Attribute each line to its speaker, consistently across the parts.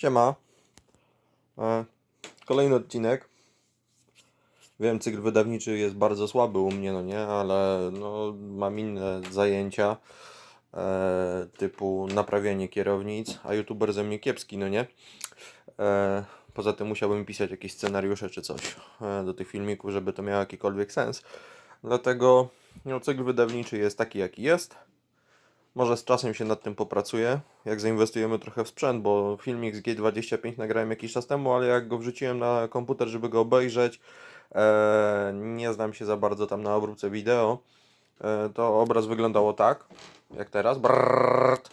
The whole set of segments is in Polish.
Speaker 1: Siema. E, Kolejny odcinek. Wiem, cykl wydawniczy jest bardzo słaby u mnie, no nie, ale no, mam inne zajęcia e, typu naprawianie kierownic, a youtuber ze mnie kiepski, no nie. E, poza tym musiałbym pisać jakieś scenariusze czy coś e, do tych filmików, żeby to miało jakikolwiek sens. Dlatego no, cykl wydawniczy jest taki, jaki jest. Może z czasem się nad tym popracuję, jak zainwestujemy trochę w sprzęt, bo filmik z G25 nagrałem jakiś czas temu, ale jak go wrzuciłem na komputer, żeby go obejrzeć, e, nie znam się za bardzo tam na obróbce wideo, e, to obraz wyglądało tak, jak teraz, Brrrt,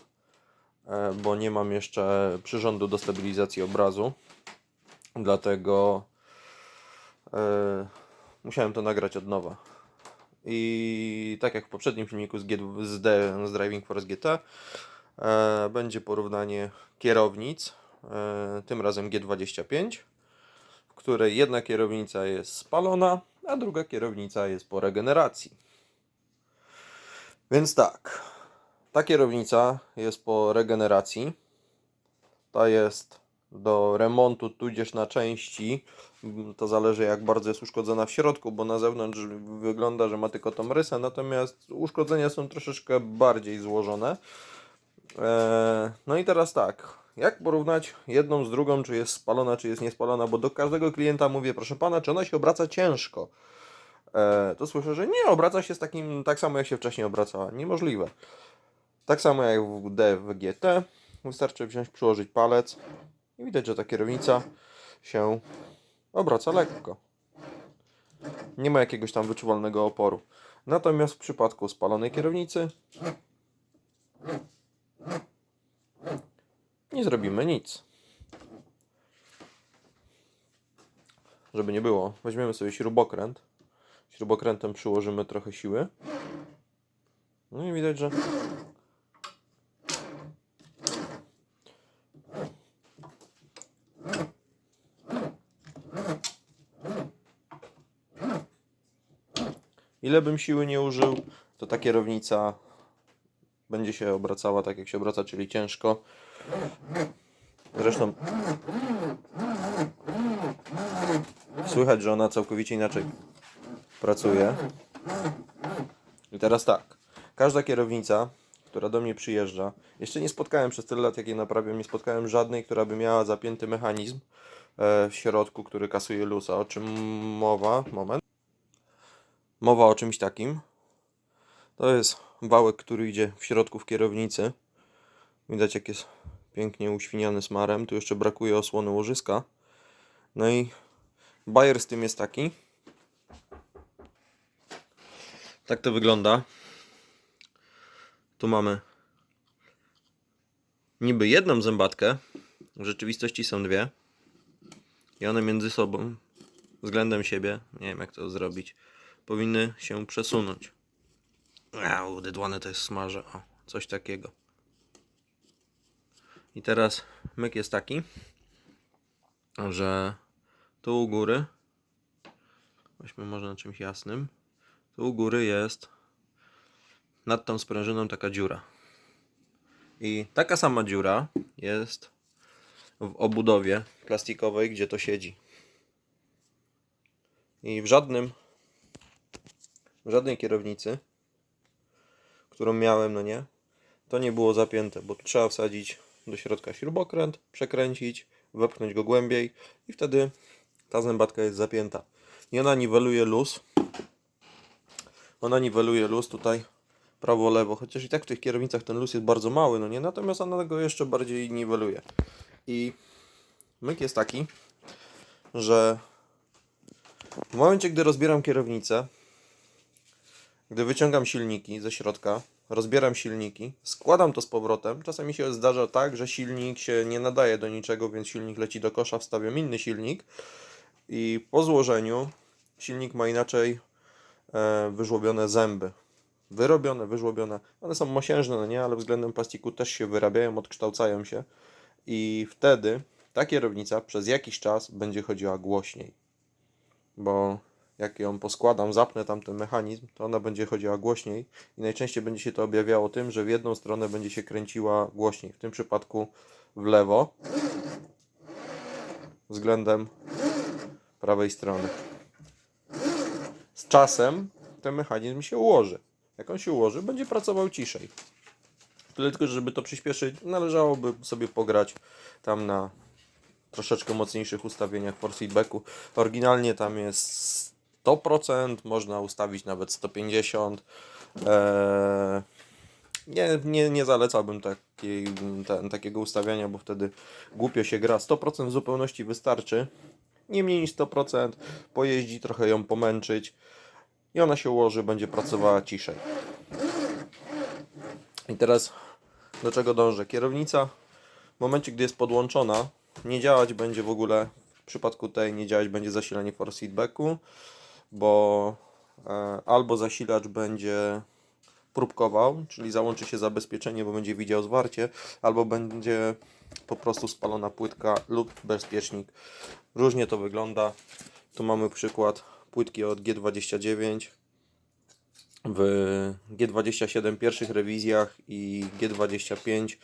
Speaker 1: e, bo nie mam jeszcze przyrządu do stabilizacji obrazu, dlatego e, musiałem to nagrać od nowa. I tak jak w poprzednim filmiku z, G, z, D, z Driving Force GT, e, będzie porównanie kierownic, e, tym razem G25, w której jedna kierownica jest spalona, a druga kierownica jest po regeneracji. Więc tak, ta kierownica jest po regeneracji. Ta jest do remontu, tudzież na części. Mm, To zależy jak bardzo jest uszkodzona w środku, bo na zewnątrz wygląda, że ma tylko tą rysę, natomiast uszkodzenia są troszeczkę bardziej złożone. Eee, no i teraz tak, jak porównać jedną z drugą, czy jest spalona, czy jest niespalona, bo do każdego klienta mówię, proszę pana, czy ona się obraca ciężko. Eee, to słyszę, że nie, obraca się z takim, tak samo jak się wcześniej obracała. Niemożliwe. Tak samo jak w D w GT, wystarczy wziąć, przyłożyć palec i widać, że ta kierownica się obraca lekko. Nie ma jakiegoś tam wyczuwalnego oporu. Natomiast w przypadku spalonej kierownicy nie zrobimy nic. Żeby nie było, weźmiemy sobie śrubokręt. Śrubokrętem przyłożymy trochę siły. No i widać, że ile bym siły nie użył, to ta kierownica będzie się obracała tak jak się obraca, czyli ciężko. Zresztą słychać, że ona całkowicie inaczej pracuje. I teraz tak, każda kierownica, która do mnie przyjeżdża, jeszcze nie spotkałem przez tyle lat, jak je naprawiam, nie spotkałem żadnej, która by miała zapięty mechanizm e, w środku, który kasuje lusa. O czym mowa? Moment. Mowa o czymś takim. To jest wałek, który idzie w środku w kierownicy. Widać jak jest pięknie uświniany smarem. Tu jeszcze brakuje osłony łożyska. No i bajer z tym jest taki. Tak to wygląda. Tu mamy niby jedną zębatkę. W rzeczywistości są dwie. I one między sobą, względem siebie, nie wiem jak to zrobić, powinny się przesunąć. Au, dydłany to jest smarze. O, coś takiego. I teraz myk jest taki, że tu u góry, weźmy może na czymś jasnym, tu u góry jest nad tą sprężyną taka dziura. I taka sama dziura jest w obudowie plastikowej, gdzie to siedzi. I w żadnym żadnej kierownicy, którą miałem, no nie, to nie było zapięte, bo tu trzeba wsadzić do środka śrubokręt, przekręcić, wepchnąć go głębiej i wtedy ta zębatka jest zapięta. I ona niweluje luz. Ona niweluje luz tutaj prawo-lewo, chociaż i tak w tych kierownicach ten luz jest bardzo mały, no nie, natomiast ona go jeszcze bardziej niweluje. I myk jest taki, że w momencie, gdy rozbieram kierownicę, gdy wyciągam silniki ze środka, rozbieram silniki, składam to z powrotem. Czasami się zdarza tak, że silnik się nie nadaje do niczego, więc silnik leci do kosza, wstawiam inny silnik i po złożeniu silnik ma inaczej e, wyżłobione zęby. Wyrobione, wyżłobione. One są mosiężne, no nie, ale względem plastiku też się wyrabiają, odkształcają się i wtedy ta kierownica przez jakiś czas będzie chodziła głośniej bo jak ją poskładam, zapnę tam ten mechanizm, to ona będzie chodziła głośniej i najczęściej będzie się to objawiało tym, że w jedną stronę będzie się kręciła głośniej, w tym przypadku w lewo, względem prawej strony. Z czasem ten mechanizm się ułoży. Jak on się ułoży, będzie pracował ciszej. Tyle tylko, że żeby to przyspieszyć, należałoby sobie pograć tam na troszeczkę mocniejszych ustawieniach force feedbacku. Oryginalnie tam jest 100%, można ustawić nawet 150%. Eee, nie, nie, nie zalecałbym takiej, te, takiego ustawiania, bo wtedy głupio się gra. 100% w zupełności wystarczy. Nie mniej niż 100%. Pojeździ, trochę ją pomęczyć i ona się ułoży, będzie pracowała ciszej. I teraz do czego dążę? Kierownica w momencie, gdy jest podłączona, nie działać będzie w ogóle, w przypadku tej nie działać będzie zasilanie force feedbacku, bo e, albo zasilacz będzie próbkował, czyli załączy się zabezpieczenie, bo będzie widział zwarcie, albo będzie po prostu spalona płytka lub bezpiecznik. Różnie to wygląda. Tu mamy przykład płytki od G29 w G27 pierwszych rewizjach i G25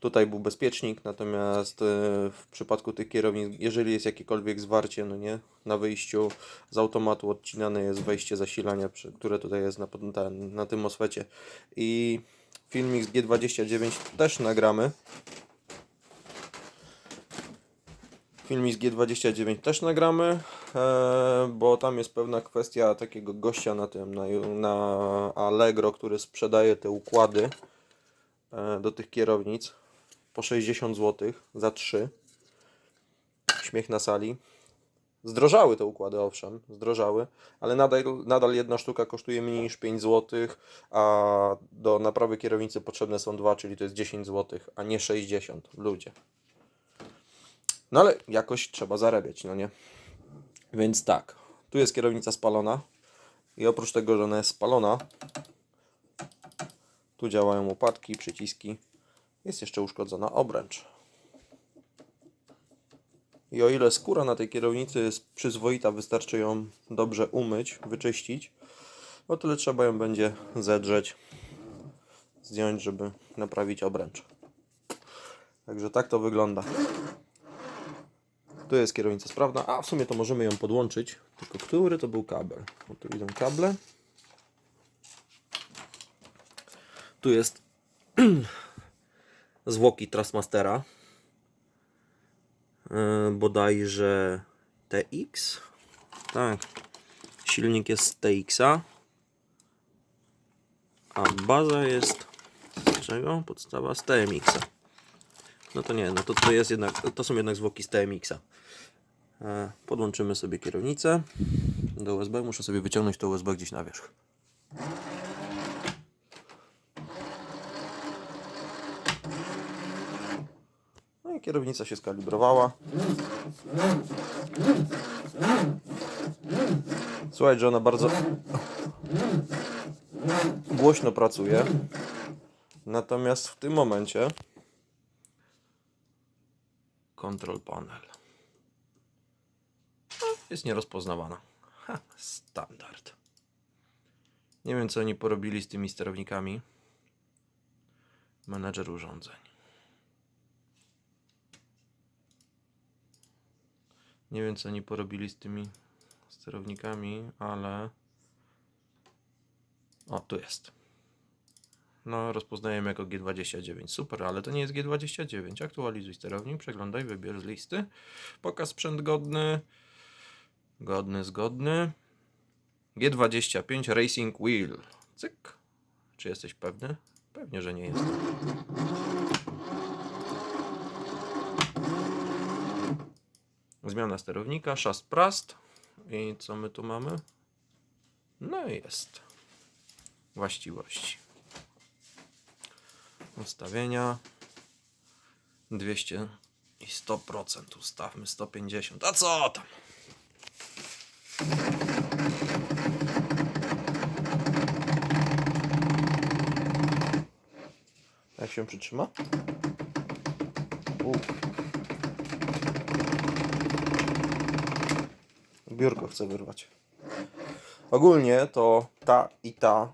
Speaker 1: tutaj był bezpiecznik, natomiast e, w przypadku tych kierownic, jeżeli jest jakiekolwiek zwarcie, no nie, na wyjściu z automatu odcinane jest wejście zasilania, które tutaj jest na, na tym oswecie i filmik z G29 też nagramy. Filmik z G29 też nagramy, e, bo tam jest pewna kwestia takiego gościa na tym, na, na Allegro, który sprzedaje te układy e, do tych kierownic po 60 zł za 3. Śmiech na sali. Zdrożały te układy, owszem, zdrożały, ale nadal, nadal jedna sztuka kosztuje mniej niż 5 zł, a do naprawy kierownicy potrzebne są dwa, czyli to jest 10 zł, a nie 60. Ludzie. No ale jakoś trzeba zarabiać, no nie? Więc tak, tu jest kierownica spalona i oprócz tego, że ona jest spalona, tu działają łopatki, przyciski, jest jeszcze uszkodzona obręcz. I o ile skóra na tej kierownicy jest przyzwoita, wystarczy ją dobrze umyć, wyczyścić, o tyle trzeba ją będzie zedrzeć, zdjąć, żeby naprawić obręcz. Także tak to wygląda. Tu jest kierownica sprawna, a w sumie to możemy ją podłączyć. Tylko który to był kabel? Bo tu idą kable. Tu jest zwłoki Trustmastera. Yy, bodajże TX. Tak. Silnik jest z TX-a. A baza jest z czego? Podstawa z TMX-a. No to nie, no to, to jest jednak, to są jednak zwłoki z TMX-a. E, Podłączymy sobie kierownicę do USB. Muszę sobie wyciągnąć to USB gdzieś na wierzch. No i kierownica się skalibrowała. Słuchaj, że ona bardzo głośno pracuje. Natomiast w tym momencie Control panel. Jest nierozpoznawana. Ha, standard. Nie wiem, co oni porobili z tymi sterownikami. Menedżer urządzeń. Nie wiem, co oni porobili z tymi sterownikami, ale. O, tu jest. No, rozpoznajemy jako G29. Super, ale to nie jest G29. Aktualizuj sterownik, przeglądaj, wybierz z listy. Pokaz sprzęt godny. Godny, zgodny. G25 Racing Wheel. Cyk. Czy jesteś pewny? Pewnie, że nie jestem. Zmiana sterownika, szast prast. I co my tu mamy? No jest. Właściwości ustawienia 200 i 100% ustawmy 150 a co tam jak się przytrzyma U. biurko chcę wyrwać ogólnie to ta i ta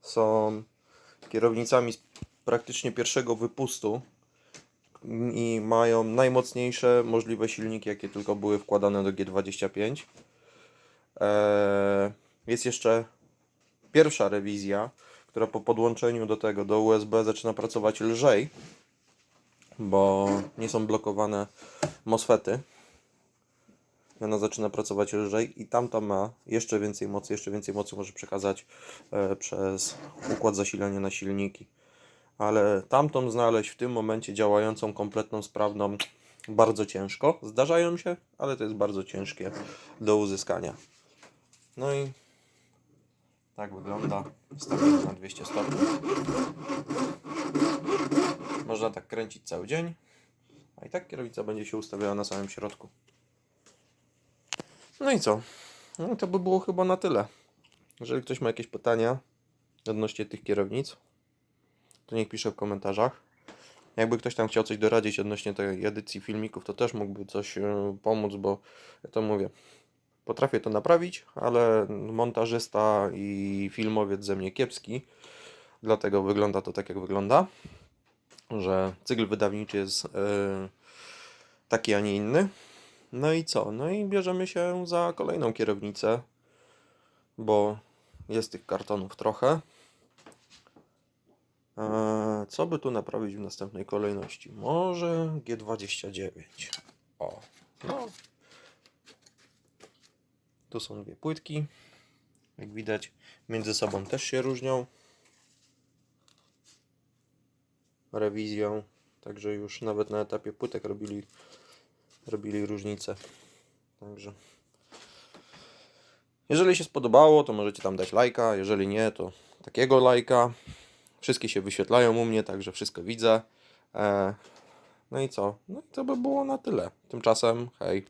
Speaker 1: są kierownicami praktycznie pierwszego wypustu, i mają najmocniejsze możliwe silniki, jakie tylko były wkładane do G25. Eee, jest jeszcze pierwsza rewizja, która po podłączeniu do tego, do USB zaczyna pracować lżej, bo nie są blokowane MOSFETy. Ona zaczyna pracować lżej i tamta ma jeszcze więcej mocy, jeszcze więcej mocy może przekazać e, przez układ zasilania na silniki. Ale tamtą znaleźć w tym momencie działającą, kompletną, sprawną bardzo ciężko. Zdarzają się, ale to jest bardzo ciężkie do uzyskania. No i tak wygląda stawienie na 200 stopni. Można tak kręcić cały dzień, a i tak kierownica będzie się ustawiała na samym środku. No i co? No to by było chyba na tyle. Jeżeli ktoś ma jakieś pytania odnośnie tych kierownic, to niech pisze w komentarzach. Jakby ktoś tam chciał coś doradzić odnośnie tej edycji filmików, to też mógłby coś e, pomóc, bo ja to mówię. Potrafię to naprawić, ale montażysta i filmowiec ze mnie kiepski. Dlatego wygląda to tak, jak wygląda. Że cykl wydawniczy jest e, taki, a nie inny. No i co? No i bierzemy się za kolejną kierownicę, bo jest tych kartonów trochę. Eee, co by tu naprawić w następnej kolejności? Może G29. O, no. Tu są dwie płytki. Jak widać, między sobą też się różnią. Rewizją. Także już nawet na etapie płytek robili, robili różnice. Także. Jeżeli się spodobało, to możecie tam dać lajka. Jeżeli nie, to takiego lajka. Wszystkie się wyświetlają u mnie, także wszystko widzę. E, no i co? No i to by było na tyle. Tymczasem, hej.